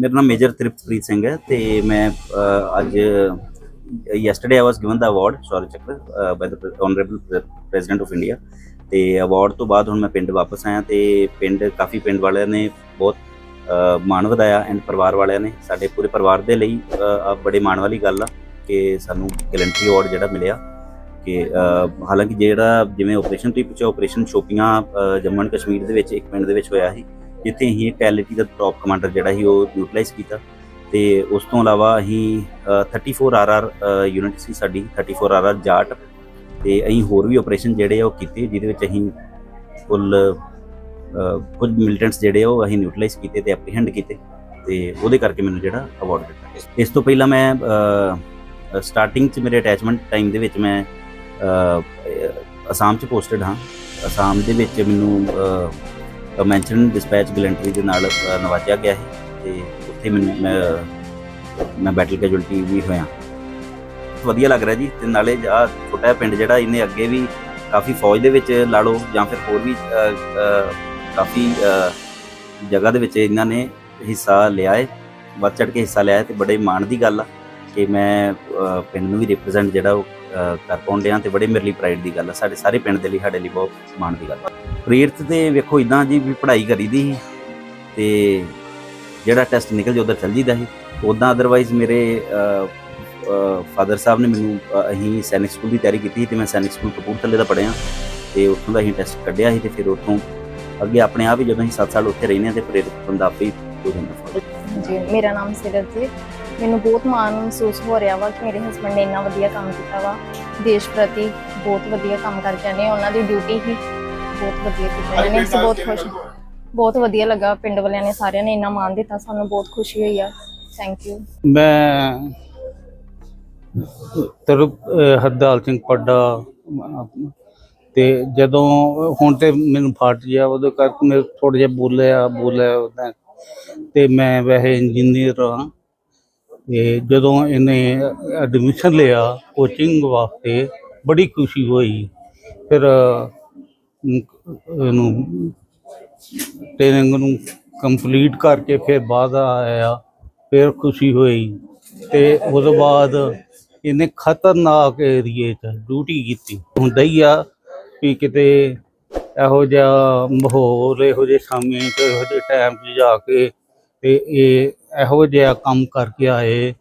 ਮੇਰਾ ਨਾਮ ਮੇਜਰ ਤ੍ਰਿਪਤਪ੍ਰੀਤ ਸਿੰਘ ਹੈ ਤੇ ਮੈਂ ਅੱਜ yesterday I was given the award Shaurya Chakra by the honourable president of India ਤੇ ਅਵਾਰਡ ਤੋਂ ਬਾਅਦ ਹੁਣ ਮੈਂ ਪਿੰਡ ਵਾਪਸ ਆਇਆ ਤੇ ਪਿੰਡ, ਕਾਫੀ ਪਿੰਡ ਵਾਲਿਆਂ ਨੇ ਬਹੁਤ ਮਾਣ ਵਧਾਇਆ ਐਂਡ ਪਰਿਵਾਰ ਵਾਲਿਆਂ ਨੇ ਸਾਡੇ ਪੂਰੇ ਪਰਿਵਾਰ ਦੇ ਲਈ ਬੜੇ ਮਾਣ ਵਾਲੀ ਗੱਲ ਆ ਕਿ ਸਾਨੂੰ ਗੈਲੰਟਰੀ ਅਵਾਰਡ ਜਿਹੜਾ ਮਿਲਿਆ ਕਿ ਹਾਲਾਂਕਿ ਜਿਹੜਾ ਜਿਵੇਂ ਆਪਰੇਸ਼ਨ ਤੁਸੀਂ ਪੁੱਛਿਆ ਆਪਰੇਸ਼ਨ ਸ਼ੋਪੀਆਂ ਜੰਮੂ ਐਂਡ ਕਸ਼ਮੀਰ ਦੇ ਵਿੱਚ ਇੱਕ ਪਿੰਡ ਦੇ ਵਿੱਚ ਹੋਇਆ ਸੀ ਜਿੱਥੇ ਅਸੀਂ ਇੱਕ ਐਲਟੀ ਦਾ ਟੌਪ ਕਮਾਂਡਰ ਜਿਹੜਾ ਸੀ ਉਹ ਯੂਟਿਲਾਈਜ਼ ਕੀਤਾ ਤੇ ਉਸ ਤੋਂ ਇਲਾਵਾ ਅਸੀਂ ਅ, 34 ਆਰਆਰ ਯੂਨਿਟ ਸੀ ਸਾਡੀ 34 ਆਰਆਰ ਜਾਟ ਤੇ ਅਸੀਂ ਹੋਰ ਵੀ ਆਪਰੇਸ਼ਨ ਜਿਹੜੇ ਆ ਉਹ ਕੀਤੇ ਜਿਹਦੇ ਵਿੱਚ ਅਸੀਂ ਕੁੱਲ ਕੁਝ ਮਿਲਟੈਂਟਸ ਜਿਹੜੇ ਆ ਉਹ ਅਸੀਂ ਨਿਊਟਰਲਾਈਜ਼ ਕੀਤੇ ਤੇ ਐਪਰੀਹੈਂਡ ਕੀਤੇ ਤੇ ਉਹਦੇ ਕਰਕੇ ਮੈਨੂੰ ਜਿਹੜਾ ਅਵਾਰਡ ਦਿੱਤਾ। ਇਸ ਤੋਂ ਪਹਿਲਾਂ ਮੈਂ ਸਟਾਰਟਿੰਗ ਚ ਮੇਰੇ ਅਟੈਚਮੈਂਟ ਟਾਈਮ ਦੇ ਵਿੱਚ ਮੈਂ ਅਸਾਮ ਚ ਪੋਸਟਡ ਹਾਂ। ਅਸਾਮ ਦੇ ਵਿੱਚ ਮੈਨੂੰ ਮੈਂਸ਼ਨ ਡਿਸਪੈਚ ਗਲੈਂਟਰੀ ਦੇ ਨਾਲ ਨਵਾਜਿਆ ਗਿਆ ਹੈ ਤੇ ਉੱਥੇ ਮੈਨੂੰ, ਮੈਂ ਮੈਂ ਬੈਟਲ ਕੈਜੁਅਲਟੀ ਵੀ ਹੋਇਆ। ਵਧੀਆ ਲੱਗ ਰਿਹਾ ਜੀ ਤੇ ਨਾਲੇ ਆ ਛੋਟਾ ਜਿਹਾ ਪਿੰਡ ਜਿਹੜਾ ਇਹਨੇ ਅੱਗੇ ਵੀ ਕਾਫੀ ਫੌਜ ਦੇ ਵਿੱਚ ਲਾ ਲਓ ਜਾਂ ਫਿਰ ਹੋਰ ਵੀ ਕਾਫੀ ਜਗ੍ਹਾ ਦੇ ਵਿੱਚ ਇਹਨਾਂ ਨੇ ਹਿੱਸਾ ਲਿਆ ਹੈ ਵੱਧ ਚੜ ਕੇ ਹਿੱਸਾ ਲਿਆ ਹੈ ਤੇ ਬੜੇ ਮਾਣ ਦੀ ਗੱਲ ਆ ਕਿ ਮੈਂ ਪਿੰਡ ਨੂੰ ਵੀ ਰਿਪਰੈਜ਼ੈਂਟ ਜਿਹੜਾ ਉਹ ਕਰ ਪਾਉਂਦੇ ਡਿਆ ਤੇ ਬੜੇ ਮੇਰੇ ਲਈ ਪ੍ਰਾਈਡ ਦੀ ਗੱਲ ਆ। ਸਾਡੇ ਸਾਰੇ ਪਿੰਡ ਦੇ ਲਈ ਸਾਡੇ ਲਈ ਬਹੁਤ ਮਾਣ ਦੀ ਗੱਲ ਆ। ਪ੍ਰੇਰਿਤ ਤੇ ਵੇਖੋ ਇਦਾਂ ਜੀ ਵੀ ਪੜ੍ਹਾਈ ਕਰੀਦੀ ਸੀ ਤੇ ਜਿਹੜਾ ਟੈਸਟ ਨਿਕਲ ਜੇ ਉਧਰ ਚੱਲ ਜੀਦਾ ਸੀ। ਉਦਾਂ ਅਦਰਵਾਈਜ਼ ਮੇਰੇ ਫਾਦਰ ਸਾਹਿਬ ਨੇ ਮੈਨੂੰ ਅ, ਅਸੀਂ ਸੈਨਿਕ ਸਕੂਲ ਦੀ ਤਿਆਰੀ ਕੀਤੀ ਸੀ ਤੇ ਮੈਂ ਸੈਨਿਕ ਸਕੂਲ ਕਪੂਰਥਲੇ ਦਾ ਪੜ੍ਹਿਆ। ਤੇ ਉੱਥੋਂ ਦਾ ਅਸੀਂ ਟੈਸਟ ਕੱਢਿਆ ਸੀ ਤੇ ਫਿਰ ਉੱਥੋਂ ਅੱਗੇ ਆਪਣੇ ਆਪ ਹੀ ਜਦੋਂ ਅਸੀਂ 7 ਸਾਲ ਉੱਥੇ ਰਹਿੰਦੇ ਹਾਂ ਤੇ ਪ੍ਰੇਰਿਤ ਬੰਦਾ ਆਪੇ ਹੋ ਜਾਂਦਾ। ਜੀ ਮੇਰਾ ਨਾਮ ਸਿਰਤ ਜੀ ਮੈਨੂੰ ਬਹੁਤ ਮਾਣ ਮਹਿਸੂਸ ਹੋ ਰਿਹਾ ਵਾ ਕਿ ਮੇਰੇ ਹਸਬੰਡ ਨੇ ਇੰਨਾ ਵਧੀਆ ਕੰਮ ਕੀਤਾ ਵਾ। ਦੇਸ਼ ਪ੍ਰਤੀ ਬਹੁਤ ਵਧੀਆ ਕੰਮ ਕਰਕੇ ਨੇ ਉਹਨਾਂ ਦੀ ਡਿਊਟੀ ਹੀ ਬਹੁਤ ਵਧੀਆ ਕੀਤੀ ਨੇ ਅਸੀਂ ਬਹੁਤ ਖੁਸ਼ ਬਹੁਤ ਵਧੀਆ ਲੱਗਾ। ਪਿੰਡ ਵਾਲਿਆਂ ਨੇ ਸਾਰਿਆਂ ਨੇ ਇੰਨਾ ਮਾਣ ਦਿੱਤਾ। ਸਾਨੂੰ ਬਹੁਤ ਖੁਸ਼ੀ ਹੋਈ ਆ। ਥੈਂਕ ਯੂ ਮੈਂ ਤਰੁਪ ਹਰਦਾਲ ਸਿੰਘ ਪੱਡਾ ਤੇ ਜਦੋਂ ਹੁਣ ਤੇ ਮੈਨੂੰ ਫਟ ਗਿਆ ਉਹਦੇ ਕਰਕੇ ਮੇਰੇ ਥੋੜਾ ਜਿਹਾ ਬੋਲਿਆ ਬੋਲਿਆ ਉਹਦਾ। ਤੇ ਮੈਂ ਵੈਸੇ ਇੰਜੀਨੀਅਰ ਹਾਂ। ਤੇ ਜਦੋਂ ਇਹਨੇ ਐਡਮਿਸ਼ਨ ਲਿਆ ਕੋਚਿੰਗ ਵਾਸਤੇ ਬੜੀ ਖੁਸ਼ੀ ਹੋਈ। ਫਿਰ ਇਹਨੂੰ ਟ੍ਰੇਨਿੰਗ ਨੂੰ ਕੰਪਲੀਟ ਕਰਕੇ ਫਿਰ ਬਾਅਦ ਆਇਆ, ਫਿਰ ਖੁਸ਼ੀ ਹੋਈ। ਤੇ ਉਸ ਤੋਂ ਬਾਅਦ ਇਹਨੇ ਖਤਰਨਾਕ ਏਰੀਏ 'ਚ ਡਿਊਟੀ ਕੀਤੀ। ਹੁੰਦਾ ਹੀ ਆ ਵੀ ਕਿਤੇ ਇਹੋ ਜਿਹਾ ਮਾਹੌਲ, ਇਹੋ ਜਿਹੇ ਸਮੇਂ 'ਚ, ਇਹੋ ਜਿਹੇ ਟਾਈਮ 'ਚ ਜਾ ਕੇ ਤੇ ਇਹ ਇਹੋ ਜਿਹਾ ਕੰਮ ਕਰਕੇ ਆਏ